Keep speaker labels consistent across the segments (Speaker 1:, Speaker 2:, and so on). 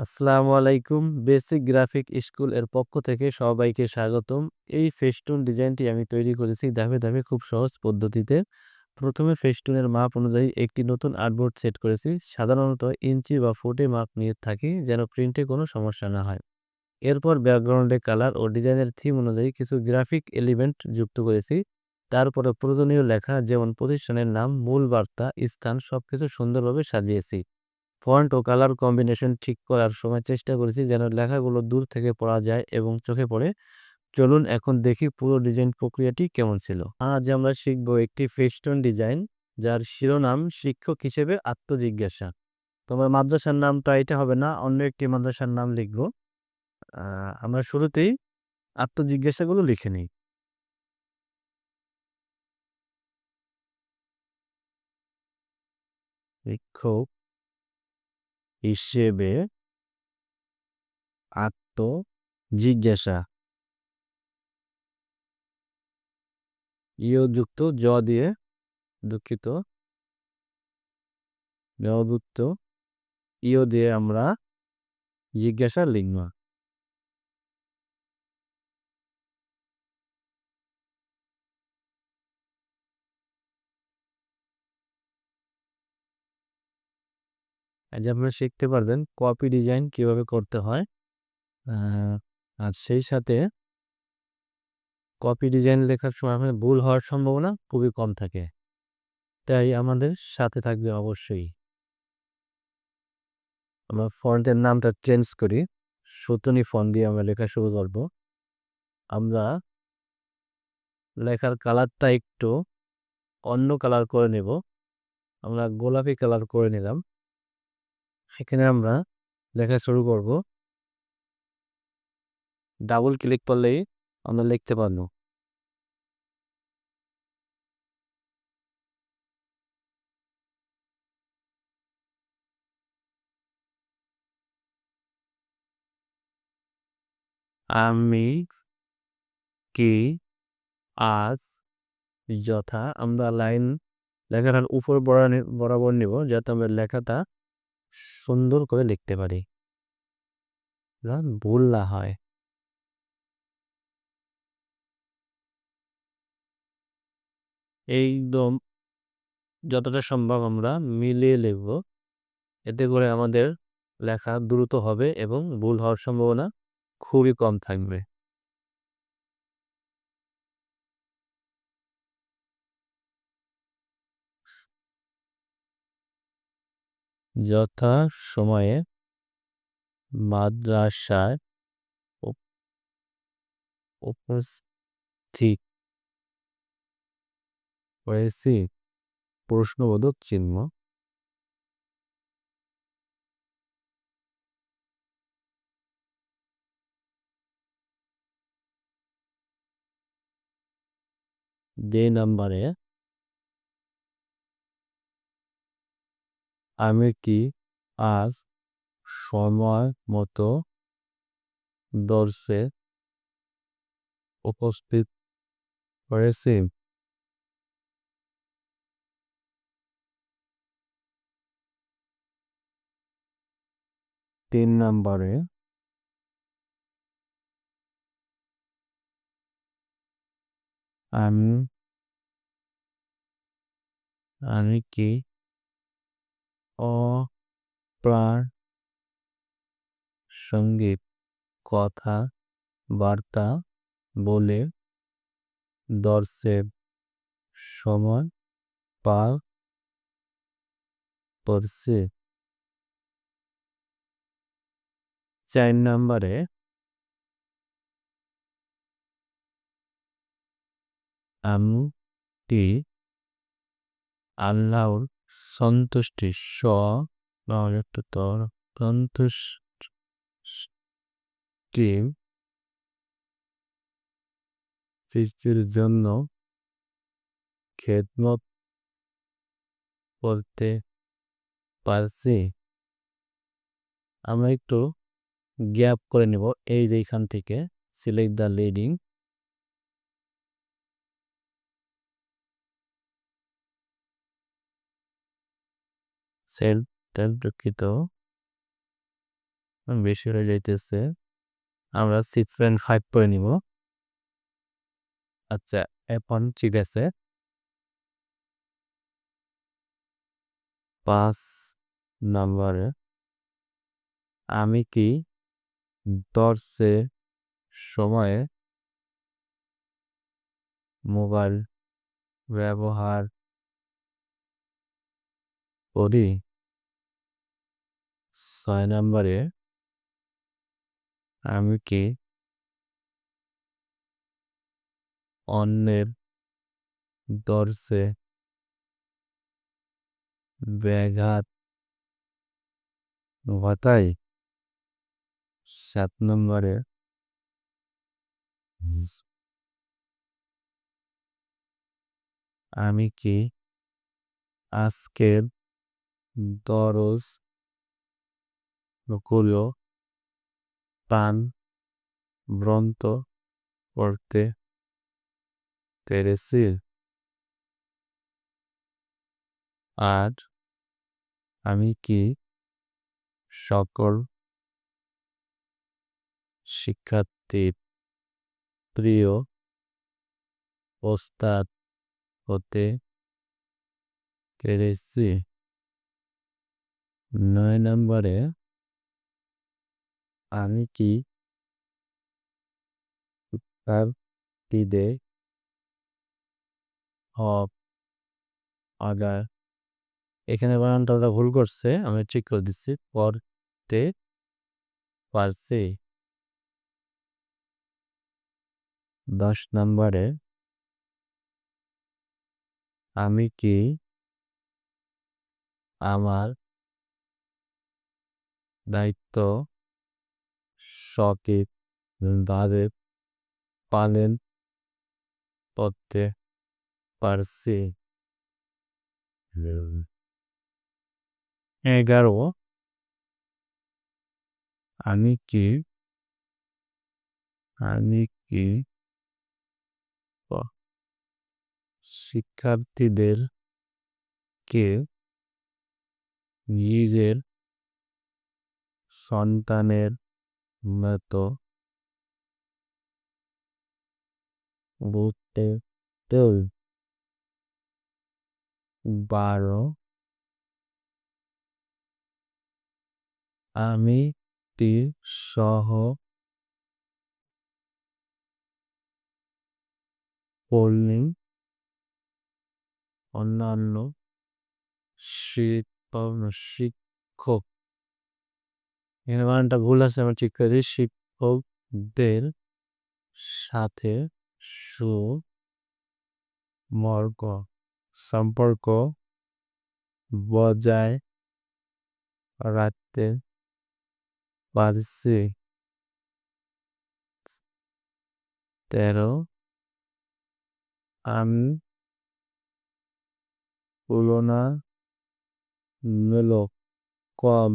Speaker 1: আসসালামু আলাইকুম। Basic graphic স্কুলের পক্ষ থেকে সবাইকে স্বাগতম। এই ফেস্টুন ডিজাইনটি আমি তৈরি করেছি ধাপে ধাপে খুব সহজ পদ্ধতিতে। প্রথমে ফেস্টুনের মাপ অনুযায়ী একটি নতুন আর্টবোর্ড সেট করেছি। সাধারণত ইঞ্চি বা ফুটে মাপ নিয়ে থাকি যেন প্রিন্টে কোনো সমস্যা না হয়। এরপর ব্যাকগ্রাউন্ডে কালার ও ডিজাইনের থিম অনুযায়ী কিছু গ্রাফিক এলিমেন্ট যুক্ত করেছি। তারপরে প্রয়োজনীয় লেখা যেমন প্রতিষ্ঠানের নাম, মূল বার্তা, স্থান সবকিছু সুন্দরভাবে সাজিয়েছি। ফন্ট ও কালার কম্বিনেশন ঠিক করার সময় চেষ্টা করেছি যেন লেখাগুলো দূর থেকে পড়া যায় এবং চোখে পড়ে। চলুন এখন দেখি পুরো ডিজাইন প্রক্রিয়াটি কেমন ছিল। আজ আমরা শিখব একটি ফেস্টন ডিজাইন, যার শিরোনাম শিক্ষক হিসেবে আত্মজিজ্ঞাসা। তোমার মাদ্রাসার নামটা এটা হবে না, অন্য একটি মাদ্রাসার নাম লিখব। আমরা শুরুতেই আত্মজিজ্ঞাসাগুলো লিখে নিই। শিক্ষক হিসেবে আত্ম জিজ্ঞাসা ইয় যুক্ত জ দিয়ে দুঃখিত। ইয় দিয়ে আমরা জিজ্ঞাসা লিখব আজ আপনারা শিখতে পারবেন কপি ডিজাইন কীভাবে করতে হয়। আর সেই সাথে কপি ডিজাইন লেখার সময় আমাদের ভুল হওয়ার সম্ভাবনা খুবই কম থাকে। তাই আমাদের সাথে থাকবে অবশ্যই। আমরা ফন্টের নামটা চেঞ্জ করি। সুতনি ফন্ট দিয়ে আমরা লেখা শুরু করব। আমরা লেখার কালারটা একটু অন্য কালার করে নেব। আমরা গোলাপি কালার করে নিলাম। এখানে আমরা লেখা শুরু করব। ডাবল ক্লিক করলেই আমরা লিখতে পারব। আমি কি আজ যথা আমরা লাইন লেখাটার উপর বরাবর নিব যাতে আমরা লেখাটা সুন্দর করে লিখতে পারি। ভুল না হয়। একদম যতটা সম্ভব আমরা মিলিয়ে লিখব। এতে করে আমাদের লেখা দ্রুত হবে এবং ভুল হওয়ার সম্ভাবনা খুবই কম থাকবে। যথা সময়ে মাদ্রাসায় উপস্থিত হয়েছি। প্রশ্নবোধক চিহ্ন। দে নাম্বারে আমি কি আজ সময় মতো দর্শে উপস্থিত হয়েছি? তিন নম্বরে আমি আমি কি অপ্রাণ সংগীত কথা বার্তা বলে দর্শের সময় পার করছে। চার নম্বরে আমি টি আল্লাহর সন্তুষ্টি, স তর সন্তুষ্টি সৃষ্টির জন্য খেদমত করতে পারছি। আমরা একটু গ্যাপ করে নেব। এই যে এইখান থেকে সিলেক্ট দ্য লিডিং সেল দুঃখিত। বেশি হয়ে যাইতেছে। আমরা সিক্স পয়েন্ট ফাইভ করে নিব। আচ্ছা এখন ঠিক আছে। পাঁচ নাম্বারে আমি কি দর্শে সময়ে মোবাইল ব্যবহার করি। ছয় নম্বরে আমি কি অন্যের দর্শে ব্যাঘাত ঘটাই? সাত নম্বরে আমি কি আজকের দরজগুলো পান ব্রন্ত করতে পেরেছি আর আমি কি সকল শিক্ষার্থীর প্রিয় ওস্তাদ হতে পেরেছি নয় নম্বরে আমি কি দিদে হক আগার। এখানে বানানটা ওরা ভুল করছে, আমি ঠিক করে দিচ্ছি। পড়তে পারছি। দশ নম্বরে আমি কি আমার দায়িত্ব সঠিক ভাবে পালন করতে পারছি এগারো। আমি কি আমি কি শিক্ষার্থীদের কে নিজের সন্তানের মতো বুঝতে তেল। বারো। আমি টি সহ পড়লেই অন্যান্য শিল্প শিক্ষক এখানে বানানটা ভুল আছে, আমার ঠিক করে শিক্ষকদের সাথে সু মর্গ সম্পর্ক বজায় রাখতে পারছি। তেরো আমি তুলনা মূলক কম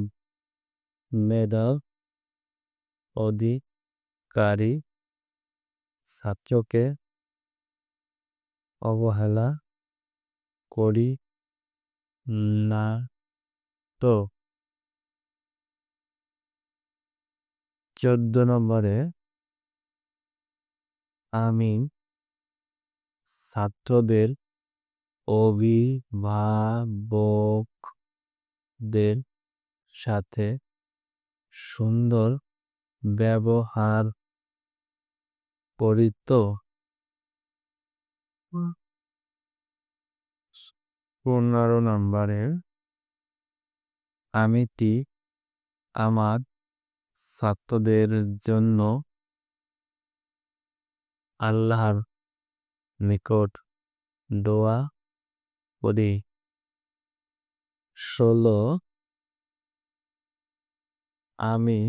Speaker 1: মেধা অধিকারী ছাত্রকে অবহেলা করি না তো চোদ্দ নম্বরে আমি ছাত্রদের অভিভাবকদের সাথে সুন্দর ব্যবহার করিত। পনেরো নম্বরে আমি টি আমার ছাত্রদের জন্য আল্লাহর নিকট দোয়া করি। ষোলো আমি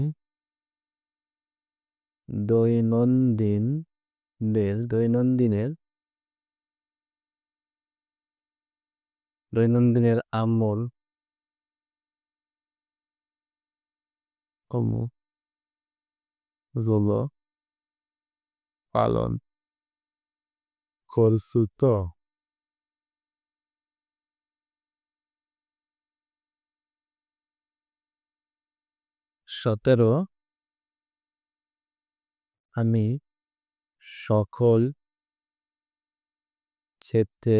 Speaker 1: দৈনন্দিন বেল দৈনন্দিনের দৈনন্দিনের আমলগুলো পালন করছু তো। সতেরো। আমি সকল ক্ষেত্রে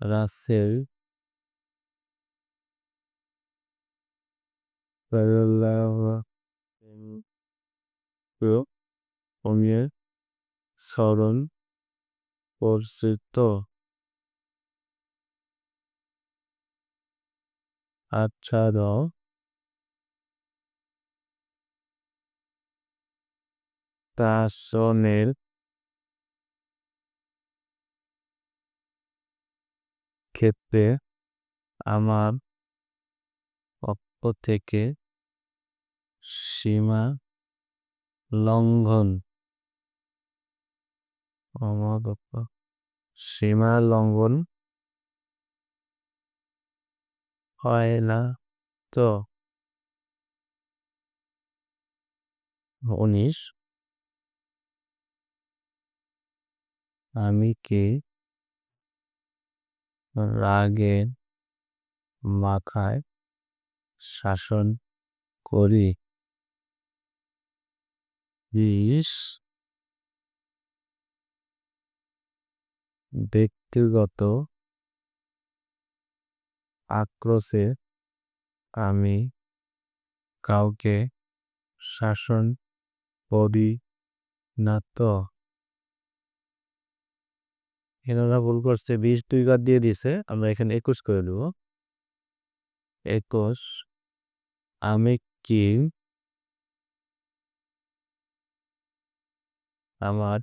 Speaker 1: রাসেল স্মরণ পরিচিত। আচ্ছাদন তাসনের ক্ষেত্রে আমার পক্ষ থেকে সীমা লঙ্ঘন আমার সীমা লঙ্ঘন হয় না তো উনিশ আমি কি রাগের মাখায় শাসন করি? বিশ ব্যক্তিগত আক্রোশে আমি কাউকে শাসন করি না তো? এনারা ভুল করছে, বিশ দুই ঘর দিয়ে দিছে আমরা এখানে একুশ করে দেব। একুশ, আমি কি? আমার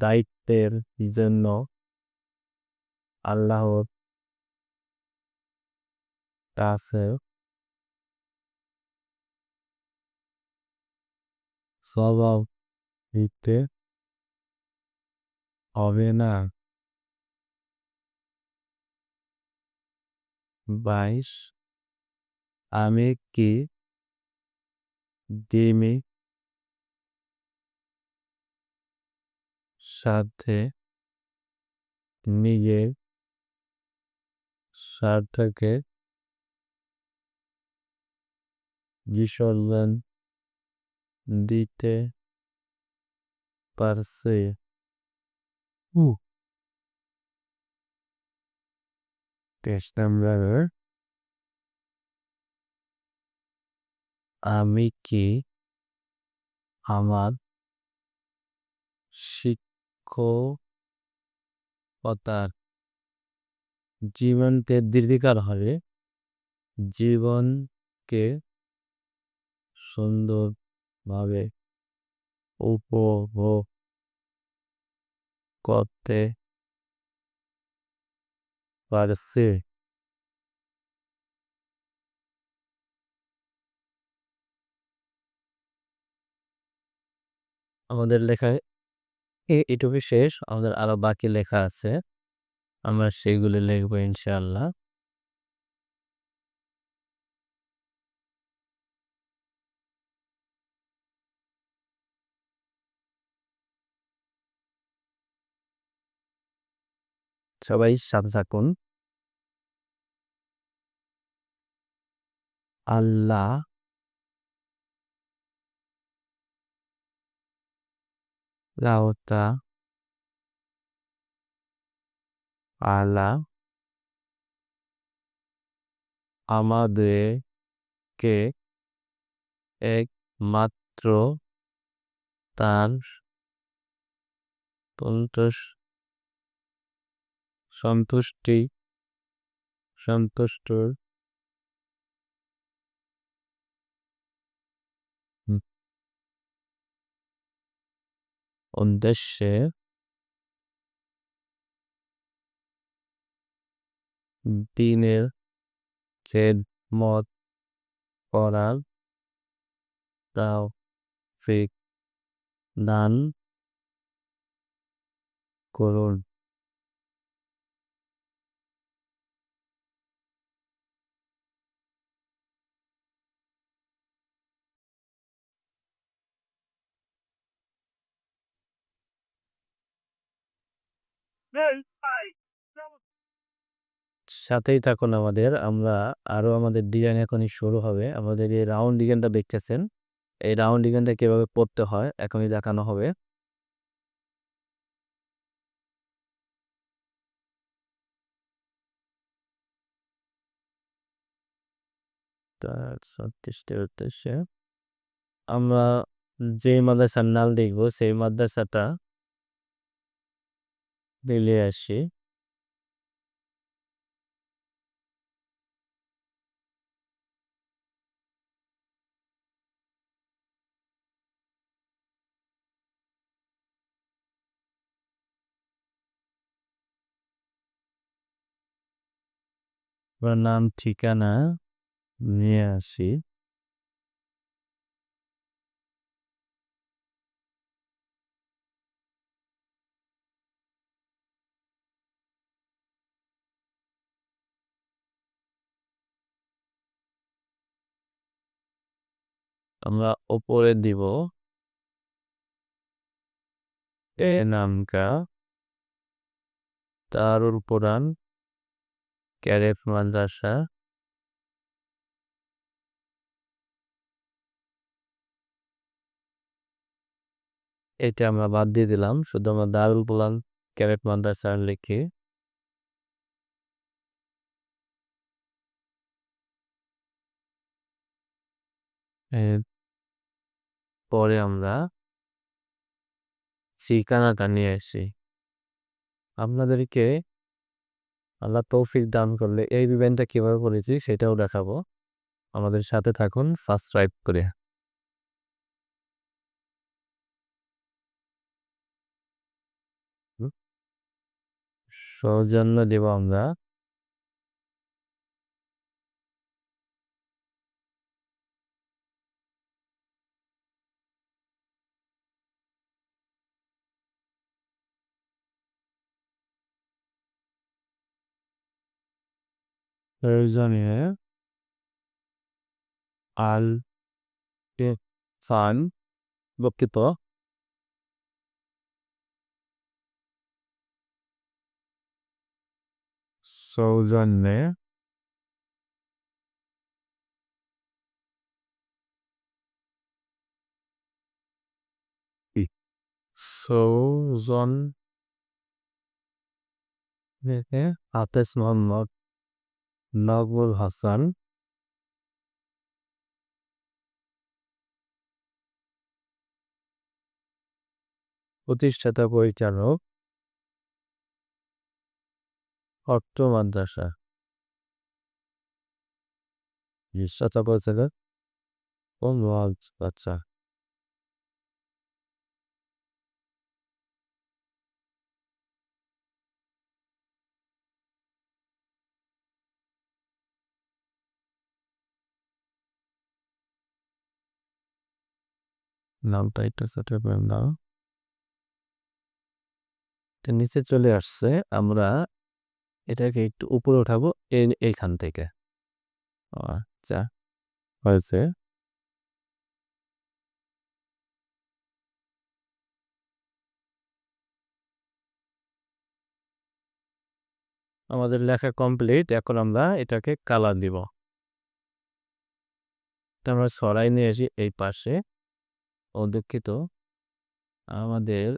Speaker 1: দায়িত্বের জন্য আল্লাহর কাছে স্বভাব দিতে হবে না বাইশ আমি কি ডিমি সাথে নিজের স্বার্থকে বিসর্জন দিতে পারছে তেইশ নম্বর আমি কি আমার শিক্ষকতার জীবনকে দীর্ঘকাল হবে? জীবনকে সুন্দরভাবে উপভোগ করতে পারছে। আমাদের লেখা এটুকু শেষ। আমাদের আরও বাকি লেখা আছে। আমরা সেগুলি লিখব ইনশাআল্লাহ। সবাই সাথে থাকুন। আল্লাহ লাউতা আলা আমাদেরকে একমাত্র তার সন্তোষ সন্তুষ্টি সন্তুষ্টর। উদ্দেশ্যে দিনের খেদমত করার তৌফিক দান করুন। সাথেই থাকুন আমাদের, আমরা আরও আমাদের ডিজাইন এখনই শুরু হবে। আমাদের এই রাউন্ড ডিজাইনটা দেখতেছেন, এই রাউন্ড ডিজাইনটা কীভাবে পড়তে হয় এখনই দেখানো হবে। আমরা যে মাদ্রাসার নাম লিখব সেই মাদ্রাসাটা দিলে আসি। নাম ঠিকানা নিয়ে আসি। আমরা ওপরে দিব এ নামকা দারুল কোরআন ক্যারেফ মাদ্রাসা, এটা আমরা বাদ দিয়ে দিলাম, শুধু আমরা দারুল কোরআন ক্যারেফ মাদ্রাসা লিখি। পরে আমরা ঠিকানাটা নিয়ে আসি। আপনাদেরকে আল্লাহ তৌফিক দান করলে এই ইভেন্টটা কীভাবে করেছি সেটাও দেখাবো। আমাদের সাথে থাকুন সাবস্ক্রাইব করে। সৌজন্য দেব আমরা। 여전히 알, 예, 산, 몇개 더? 서전네 서전. 네, 네. 아, 앞에서 한번 নকবুল হাসান প্রতিষ্ঠাতা পরিচালক অর্থ মাদ্রাসা। বিশ্বাসা আচ্ছা নামটা একটু ছোট করে দাও। এটা নিচে চলে আসছে, আমরা এটাকে একটু উপরে উঠাবো এইখান থেকে। আচ্ছা। হয়েছে। আমাদের লেখা কমপ্লিট, এখন আমরা এটাকে কালার দিব। আমরা সরাই নিয়ে আসি এই পাশে। ও দুঃখিত আমাদের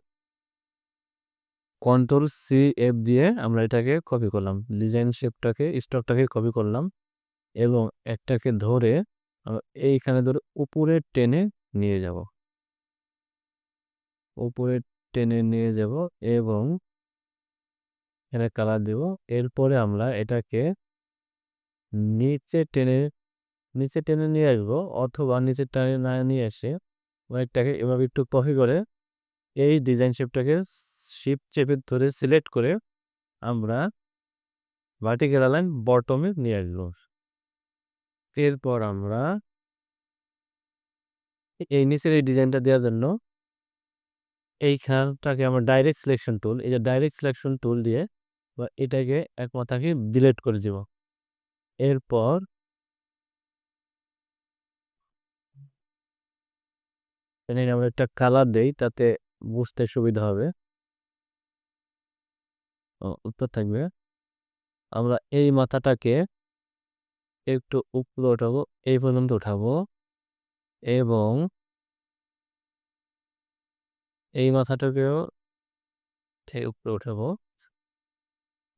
Speaker 1: কন্ট্রোল সি এফ দিয়ে আমরা এটাকে কপি করলাম। ডিজাইন শেপটাকে স্টকটাকে কপি করলাম এবং একটাকে ধরে এইখানে ধরে উপরে টেনে নিয়ে যাব। উপরে টেনে নিয়ে যাব এবং এখানে কালার দেব। এরপরে আমরা এটাকে নিচে টেনে নিচে টেনে নিয়ে আসব অথবা নিচে টেনে না নিয়ে এসে ওয়েটটাকে এভাবে একটু কপি করে এই ডিজাইন শেপটাকে শিপ চেপে ধরে সিলেক্ট করে আমরা ভার্টিক্যাল লাইন বটমে নিয়ে আসব। এরপর আমরা এই নিচের এই ডিজাইনটা দেওয়ার জন্য এইখানটাকে আমরা ডাইরেক্ট সিলেকশন টুল এই যে ডাইরেক্ট সিলেকশন টুল দিয়ে বা এটাকে এক মাথাকে ডিলেট করে দেব। এরপর এখানে আমরা একটা কালার দেই, তাতে বুঝতে সুবিধা হবে। উত্তর থাকবে। আমরা এই মাথাটাকে একটু উপরে উঠাবো এই পর্যন্ত উঠাবো এবং এই মাথাটাকেও ঠিক উপরে উঠাবো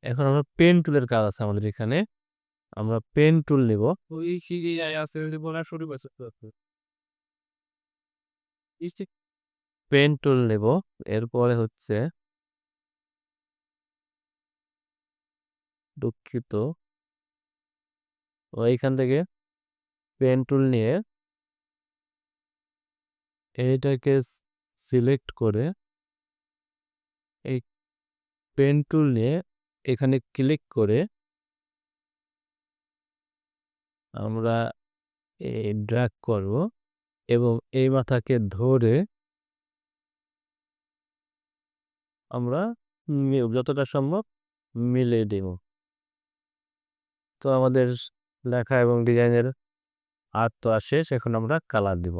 Speaker 1: এখন আমরা পেন টুলের কাজ আছে আমাদের এখানে। আমরা পেন টুল নিব।
Speaker 2: ওই আছে বলা শুরু করছে
Speaker 1: পেন টুল নেব, এরপরে হচ্ছে দুঃখিত। এইখান থেকে পেন টুল নিয়ে এইটাকে সিলেক্ট করে এই পেন টুল নিয়ে এখানে ক্লিক করে আমরা এই ড্র্যাগ করব। এবং এই মাথাকে ধরে আমরা যতটা সম্ভব মিলে দেব। তো আমাদের লেখা এবং ডিজাইনের আর্ট তো আর শেষ, এখন আমরা কালার দিব।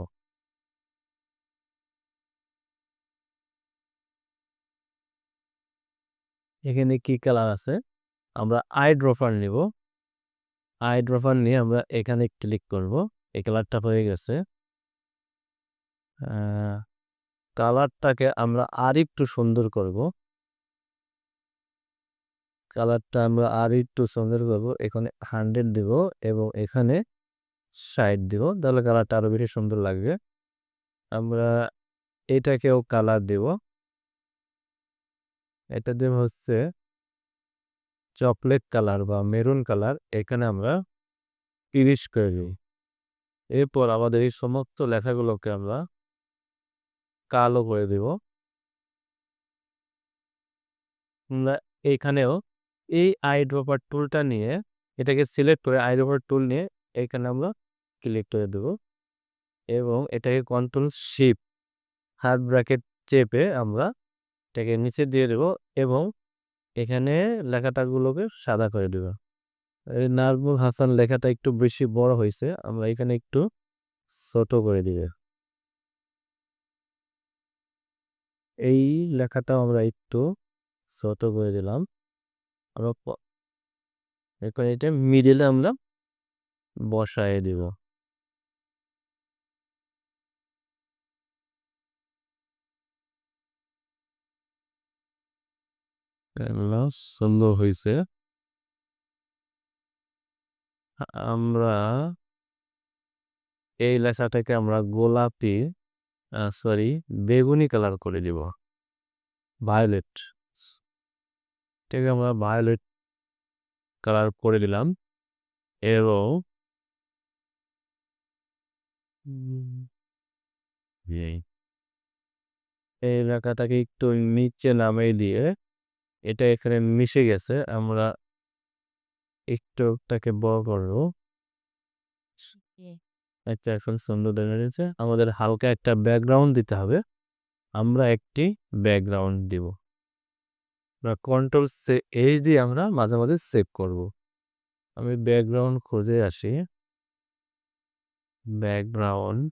Speaker 1: এখানে কি কালার আছে? আমরা আই ড্রপার নিব। আই ড্রপার নিয়ে আমরা এখানে ক্লিক করব। এই কালারটা হয়ে গেছে। কালারটাকে আমরা আর একটু সুন্দর করব। কালারটা আমরা আর একটু সুন্দর করব। এখানে হান্ড্রেড দিব এবং এখানে ষাট দিব। তাহলে কালারটা আরও বেশি সুন্দর লাগবে। আমরা এটাকেও কালার দেব। এটা দেব হচ্ছে চকলেট কালার বা মেরুন কালার। এখানে আমরা তিরিশ করে দিই এরপর আমাদের এই সমস্ত লেখাগুলোকে আমরা কালো করে দেব। এইখানেও এই আই ড্রপার টুলটা নিয়ে এটাকে সিলেক্ট করে আই ড্রপার টুল নিয়ে এখানে আমরা ক্লিক করে দেব এবং এটাকে কন্ট্রোল শিপ হার্ড ব্র্যাকেট চেপে আমরা এটাকে নিচে দিয়ে দেব এবং এখানে লেখাটাগুলোকে সাদা করে দেব। এই নাজমুল হাসান লেখাটা একটু বেশি বড় হয়েছে, আমরা এখানে একটু ছোট করে দিবে। এই লেখাটাও আমরা একটু ছোট করে দিলাম। এখন এটা মিডিলে আমরা বসায় দিব। সুন্দর হয়েছে। আমরা এই লেখাটাকে আমরা গোলাপি সরি বেগুনি কালার করে দিব। ভায়োলেট এটাকে আমরা ভায়োলেট কালার করে দিলাম। উম, এই এলাকাটাকে একটু নিচে নামিয়ে দিয়ে এটা এখানে মিশে গেছে। আমরা একটু তাকে বড় করব। আচ্ছা এখন সুন্দর দেখা যাচ্ছে। আমাদের হালকা একটা ব্যাকগ্রাউন্ড দিতে হবে। আমরা একটি ব্যাকগ্রাউন্ড দিব। কন্ট্রোল সে এইচ দিয়ে আমরা মাঝে মাঝে সেভ করব। আমি ব্যাকগ্রাউন্ড খুঁজে আসি। ব্যাকগ্রাউন্ড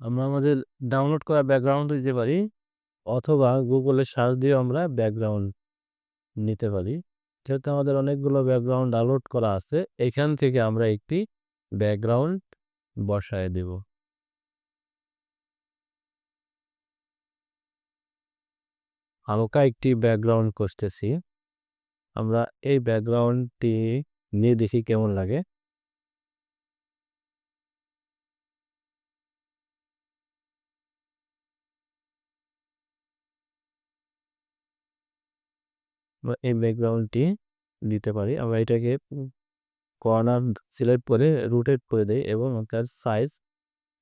Speaker 1: আমরা আমাদের ডাউনলোড করা ব্যাকগ্রাউন্ড দিতে পারি। অথবা গুগলে সার্চ দিয়ে আমরা ব্যাকগ্রাউন্ড নিতে পারি। যেহেতু আমাদের অনেকগুলো ব্যাকগ্রাউন্ড আলোড করা আছে, এখান থেকে আমরা একটি ব্যাকগ্রাউন্ড বসায় দেব। হালকা একটি ব্যাকগ্রাউন্ড করতেছি আমরা এই ব্যাকগ্রাউন্ডটি নিয়ে দেখি কেমন লাগে। এই ব্যাকগ্রাউন্ডটি দিতে পারি। আমরা এটাকে কর্নার সিলেক্ট করে রুটেট করে দেই এবং তার সাইজ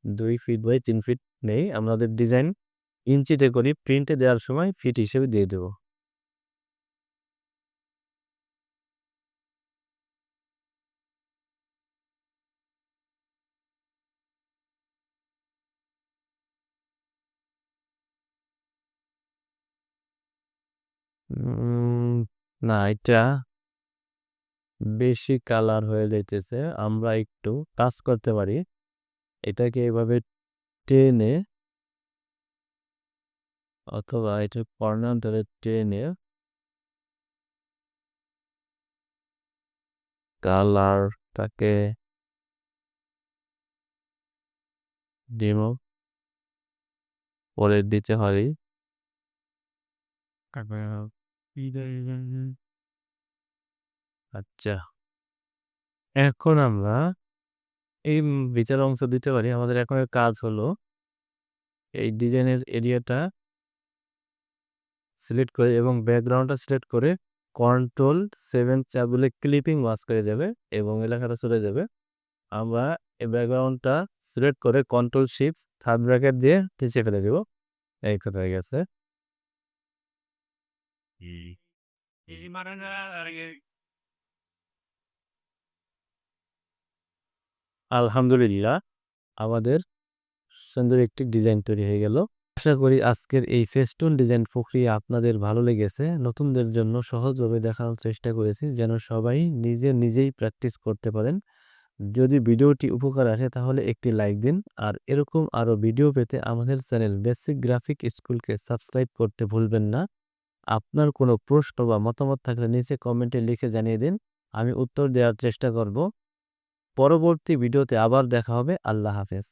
Speaker 1: দুই ফিট বাই তিন ফিট নেই। আমাদের ডিজাইন ইঞ্চিতে করি প্রিন্টে দেওয়ার সময় ফিট হিসেবে দিয়ে দেব। উম, না, এটা বেশি কালার হয়ে যাইতেছে, আমরা একটু কাজ করতে পারি। এটাকে এভাবে টেনে অথবা এটা কর্নার ধরে টেনে কালারটাকে ডিমো পরে দিতে পারি। আচ্ছা। এখন আমরা এই বিচার অংশ দিতে পারি। আমাদের এখন কাজ হলো, এই ডিজাইনের এরিয়াটা সিলেক্ট করে এবং ব্যাকগ্রাউন্ডটা সিলেক্ট করে কন্ট্রোল সেভেন চাপলে ক্লিপিং ওয়াশ করে যাবে এবং এলাকাটা চলে যাবে। আমরা এই ব্যাকগ্রাউন্ডটা সিলেক্ট করে কন্ট্রোল শিফট থার্ড ব্র্যাকেট দিয়ে নিচে ফেলে দেব। এই কথা হয়ে গেছে।
Speaker 2: এই
Speaker 1: আলহামদুলিল্লাহ আমাদের সুন্দর একটি ডিজাইন তৈরি হয়ে গেল। আশা করি আজকের এই ফেস্টুন ডিজাইন প্রক্রিয়া আপনাদের ভালো লেগেছে। নতুনদের জন্য সহজভাবে দেখানোর চেষ্টা করেছি যেন সবাই নিজে নিজেই প্র্যাকটিস করতে পারেন। যদি ভিডিওটি উপকার আসে তাহলে একটি লাইক দিন। আর এরকম আরও ভিডিও পেতে আমাদের চ্যানেল বেসিক গ্রাফিক স্কুলকে সাবস্ক্রাইব করতে ভুলবেন না। আপনার কোনো প্রশ্ন বা মতামত থাকলে নিচে কমেন্টে লিখে জানিয়ে দিন, আমি উত্তর দেওয়ার চেষ্টা করব। পরবর্তী ভিডিওতে আবার দেখা হবে, আল্লাহ হাফেজ।